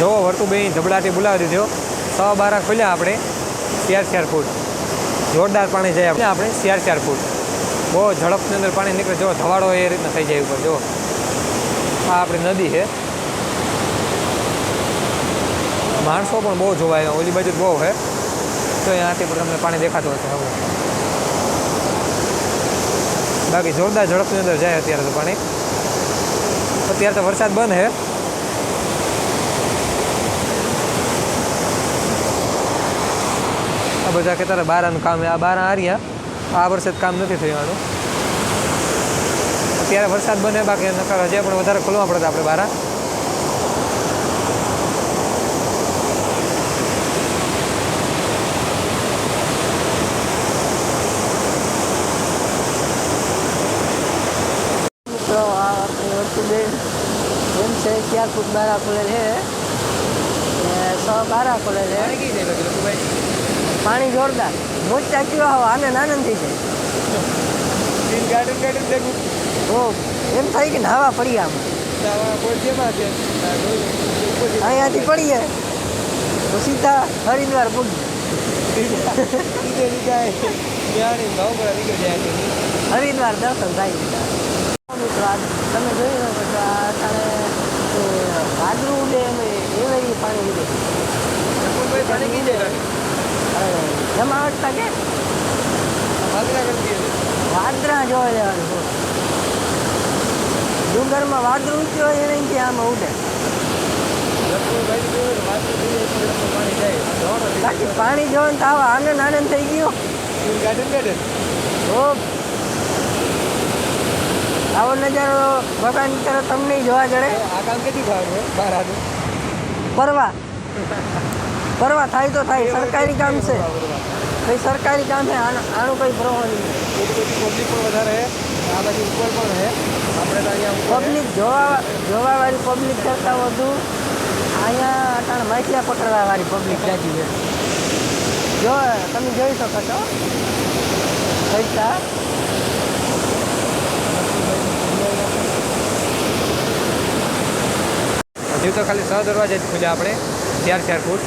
જો વર્તુબેન ધબડાટી બોલાવી દીધો સવા બારા ખુલ્યા આપણે ચાર ચાર ફૂટ જોરદાર પાણી જાય આપણે. આપણે ચાર ચાર ફૂટ બહુ ઝડપની અંદર પાણી નીકળે. જો, ધવાડો એ રીતના થઈ જાય ઉપર, જો. આ આપણી નદી છે. માણસો પણ બહુ જોવાય. ઓલી બાજુ બહુ છે. તો અહીંયાથી પણ તમને પાણી દેખાતું હશે હવે બાકી જોરદાર ઝડપની અંદર જાય અત્યારે તો પાણી. અત્યારે તો વરસાદ બંધ છે. આ બધા કહેતા બારાનું કામ આ બારા હાર્યા. આ વર્ષે કામ નથી થવાનું. અત્યારે વરસાદ બને, બાકી નકર હજી પણ વધારે ખોલવા પડે આપણે બારા છે ચાર ફૂટ બારા ખોલે છે સ બારા ખોલે છે પાણી જોરદાર. મોટા કેવા હોય આનંદ આનંદ થઈ જાય. ઓ એમ થાય કે નાવા પડી આમ. અહીંયાથી પડીએ તો સીધા હરિદ્વાર પૂગી હરિદ્વાર દર્શન થાય મિત્રો આ તમે જોઈ શકો છો આ એ વાદળું ઉડે એમ એવી પાણી ઉડે અરે જમાવટતા કે વાદળા જોવા જવાનું ડુંગરમાં વાદળું ઊંચું હોય એને અહીંથી આમાં ઉડે. બાકી પાણી જોવાનું તો આવો આનંદ આનંદ થઈ ગયો. તો આવો નજારો ભગવાન તરફ તમને જોવા જડે. આ કામ કેટલી થવાનું બહાર હાથું પરવા પરવા થાય તો થાય, સરકારી કામ છે. કઈ સરકારી કામ છે, આનું કંઈ પ્રવાહ નહીં. પણ વધારે આ બાજુ ઉપર પણ રહે આપણે અહીંયા પબ્લિક જોવા જોવાવાળી પબ્લિક કરતાં વધુ અહીંયા અટાણ માછલા પકડવાવાળી પબ્લિક જાજી છે. જો, તમે જોઈ શકો છો. પૈસા. હજુ તો ખાલી છ દરવાજા જ ખુલ્યા આપણે, ચાર ચાર ફૂટ.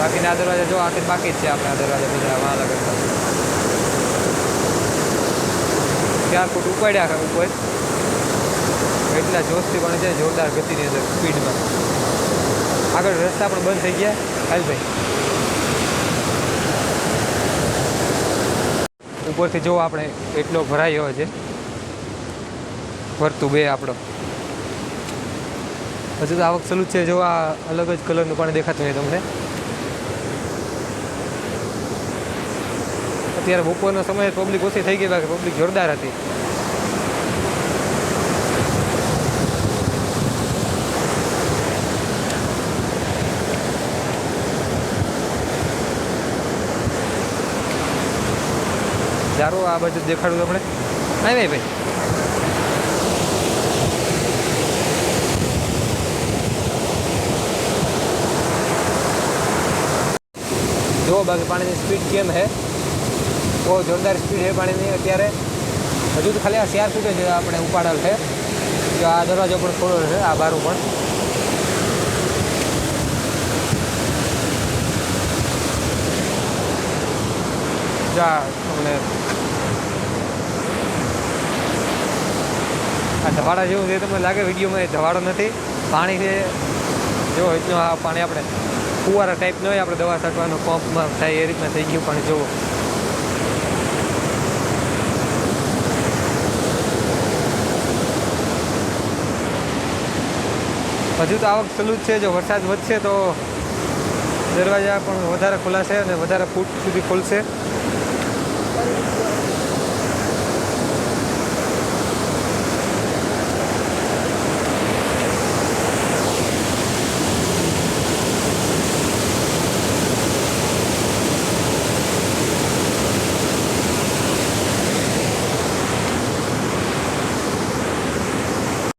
બાકીના દરવાજા જો આખી બાકી જ છે આપણે આ દરવાજા બધા અલગ ચાર ફૂટ ઉપાડ્યા ઉપર. એટલા જોશથી પણ છે, જોરદાર ગતિની અંદર સ્પીડમાં. આગળ રસ્તા પણ બંધ થઈ ગયા. હાલ ભાઈ. ઉપરથી જો આપણે એટલો ભરાયો છે. ભરતું બે આપણો. હજુ તો આવક સલું છે. જો આ અલગ જ કલરનું પણ દેખાતું હોય તમને. અત્યારે બપોરના સમય પબ્લિક ઓછી થઈ ગઈ, બાકી પબ્લિક જોરદાર હતી. સારું આ બાજુ દેખાડું આપણે. નહીં નહીં ભાઈ. જો બાકી પાણીની સ્પીડ કેમ છે બહુ જોરદાર સ્પીડ છે પાણીની. અત્યારે હજુ તો ખાલી આ શેર ફૂટે છે આપણે ઉપાડેલ છે. જો આ દરવાજો પણ ખોલો છે, આ બારું પણ જા તમને આ ધવાડા જેવું છે, તમને લાગે વિડીયોમાં એ ધવાડો નથી. પાણી છે, જો રીતનું આ પાણી આપણે ફુવારા ટાઈપ ન હોય, આપણે દવા છાંટવાનો પંપમાં થાય એ રીતના થઈ ગયું, પાણી જોવો હજુ તો આવક ચાલુ જ છે, જો વરસાદ વધશે તો દરવાજા પણ વધારે ખોલાશે અને વધારે ફૂટ સુધી ખોલશે.